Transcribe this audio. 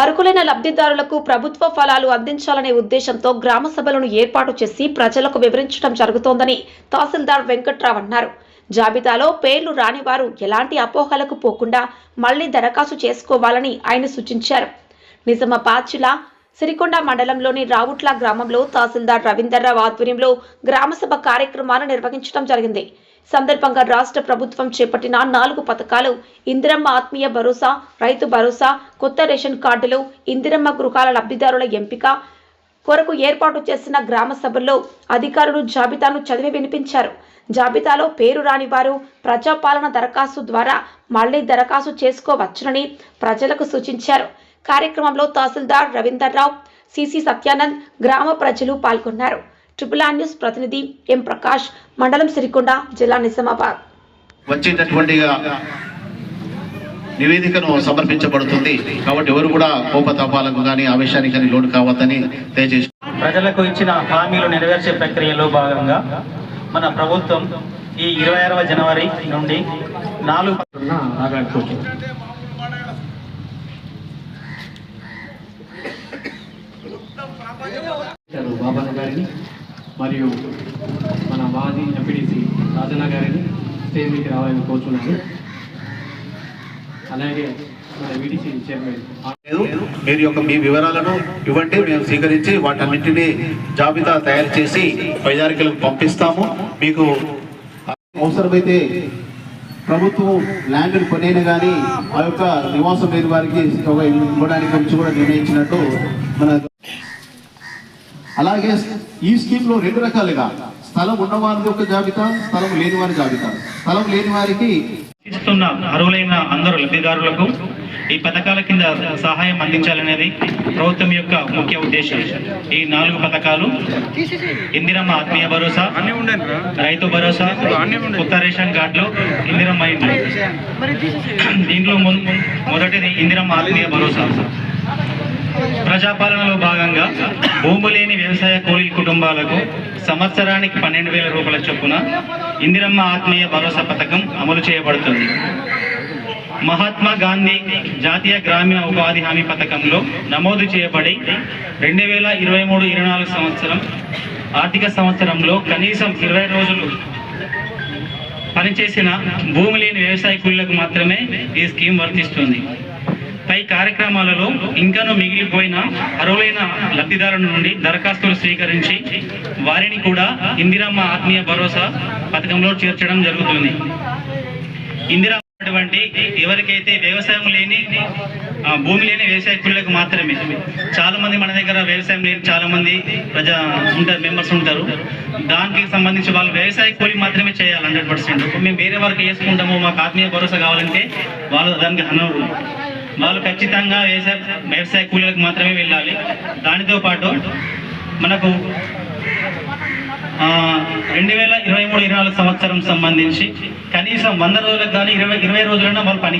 అర్హులైన లబ్ధిదారులకు ప్రభుత్వ ఫలాలు అందించాలనే ఉద్దేశంతో గ్రామ సభలను ఏర్పాటు చేసి ప్రజలకు వివరించడం జరుగుతోందని తహసీల్దార్ వెంకట్రావు అన్నారు. జాబితాలో పేర్లు రానివారు ఎలాంటి అపోహలకు పోకుండా మళ్ళీ దరఖాస్తు చేసుకోవాలని ఆయన సూచించారు. నిజామాబాద్ సిరికొండ మండలంలోని రావుట్ల గ్రామంలో తహసీల్దార్ రవీందర్రావు ఆధ్వర్యంలో గ్రామసభ కార్యక్రమాలు నిర్వహించడం జరిగింది. సందర్భంగా రాష్ట్ర ప్రభుత్వం చేపట్టిన నాలుగు పథకాలు ఇందిరమ్మ ఆత్మీయ భరోసా రైతు భరోసా కొత్త రేషన్ కార్డులు ఇందిరమ్మ గృహాల లబ్ధిదారుల ఎంపిక కొరకు ఏర్పాటు చేసిన గ్రామ సభల్లో అధికారులు జాబితాను చదివి వినిపించారు. జాబితాలో పేరు రాని వారు ప్రజాపాలన దరఖాస్తు ద్వారా మళ్ళీ దరఖాస్తు చేసుకోవచ్చునని ప్రజలకు సూచించారు. కార్యక్రమంలో తహసీల్దార్ రవీందర్రావు సిసి సత్యానంద్ గ్రామ ప్రజలు పాల్గొన్నారు. ట్రిపుల్ ఆర్ న్యూస్ ప్రతినిధి ఎం ప్రకాష్ మండలం సిరికొండ జిల్లా నిజామాబాద్. వచ్చేటటువంటి నివేదికను సమర్పించబడుతుంది. కాబట్టి ఎవరు కూడా కోపతాపాలకు కానీ ఆవేశానికి కానీ లోను కావద్దని దయచేసి ప్రజలకు ఇచ్చిన హామీలు నెరవేర్చే ప్రక్రియలో భాగంగా మన ప్రభుత్వం ఈ ఇరవై ఆరవ జనవరి నుండి నాలుగు బాబాన్న గారిని మరియు మన మాజీ ఎంపీడీసీ రాజన్న గారిని స్టేజ్ మీదకి రావాలని కోరుచున్నాను. అలాగే మన వీడీసీ చైర్మన్ మీరు యొక్క మీ వివరాలను ఇవ్వండి మేము స్వీకరించి వాటన్నింటినీ జాబితా తయారు చేసి వైదారికలకు పంపిస్తాము. మీకు అవసరమైతే ప్రభుత్వం ల్యాండ్ కొనైనా కానీ ఆ యొక్క నివాసం లేని వారికి ఒక ఇవ్వడానికి గురించి కూడా నిర్ణయించినట్టు మన అలాగే ఈ స్కీమ్లో రెండు రకాలుగా. స్థలం ఉన్నవారి యొక్క జాబితా స్థలం లేని వారి జాబితా. స్థలం లేని వారికి ఇస్తున్న అర్హులైన అందరు లబ్ధిదారులకు ఈ పథకాల కింద సహాయం అందించాలనేది ప్రభుత్వం యొక్క ముఖ్య ఉద్దేశం. ఈ నాలుగు పథకాలు ఇందిరమ్మ ఆత్మీయ భరోసా రైతు భరోసా కొత్త రేషన్ కార్డులు ఇందిరమ్మ ఇండ్లు. దీంట్లో మొదటిది ఇందిరమ్మ ఆత్మీయ భరోసా. ప్రజాపాలనలో భాగంగా భూము లేని వ్యవసాయ కూలీ కుటుంబాలకు సంవత్సరానికి పన్నెండు వేల రూపాయల చొప్పున ఇందిరమ్మ ఆత్మీయ భరోసా పథకం అమలు చేయబడుతుంది. మహాత్మా గాంధీ జాతీయ గ్రామీణ ఉపాధి హామీ పథకంలో నమోదు చేయబడి రెండు వేల ఇరవై మూడు ఇరవై నాలుగు సంవత్సరం ఆర్థిక సంవత్సరంలో కనీసం ఇరవై రోజులు పనిచేసిన భూమి లేని వ్యవసాయ కూలీలకు మాత్రమే ఈ స్కీమ్ వర్తిస్తుంది. కార్యక్రమాలలో ఇంకాను మిగిలిపోయిన అర్హులైన లబ్ధిదారుల నుండి దరఖాస్తులు స్వీకరించి వారిని కూడా ఇందిరమ్మ ఆత్మీయ భరోసా పథకంలో చేర్చడం జరుగుతుంది. ఇందిరా అటువంటి ఎవరికైతే వ్యవసాయం లేని భూమి లేని వ్యవసాయ కూలీలకు మాత్రమే. చాలా మంది మన దగ్గర వ్యవసాయం లేని చాలా మంది ప్రజా ఉంటారు మెంబర్స్ ఉంటారు. దానికి సంబంధించి వాళ్ళు వ్యవసాయ కూలీ మాత్రమే చేయాలి హండ్రెడ్ పర్సెంట్. మేము వేరే వారికి వేసుకుంటాము మాకు ఆత్మీయ భరోసా కావాలంటే వాళ్ళు దానికి అనరు వాళ్ళు ఖచ్చితంగా వ్యవసాయ వ్యవసాయ కూలీలకు మాత్రమే వెళ్ళాలి. దానితో పాటు మనకు రెండు వేల ఇరవై మూడు ఇరవై నాలుగు సంవత్సరం సంబంధించి కనీసం వంద రోజులకు కానీ ఇరవై ఇరవై రోజులైనా వాళ్ళు పని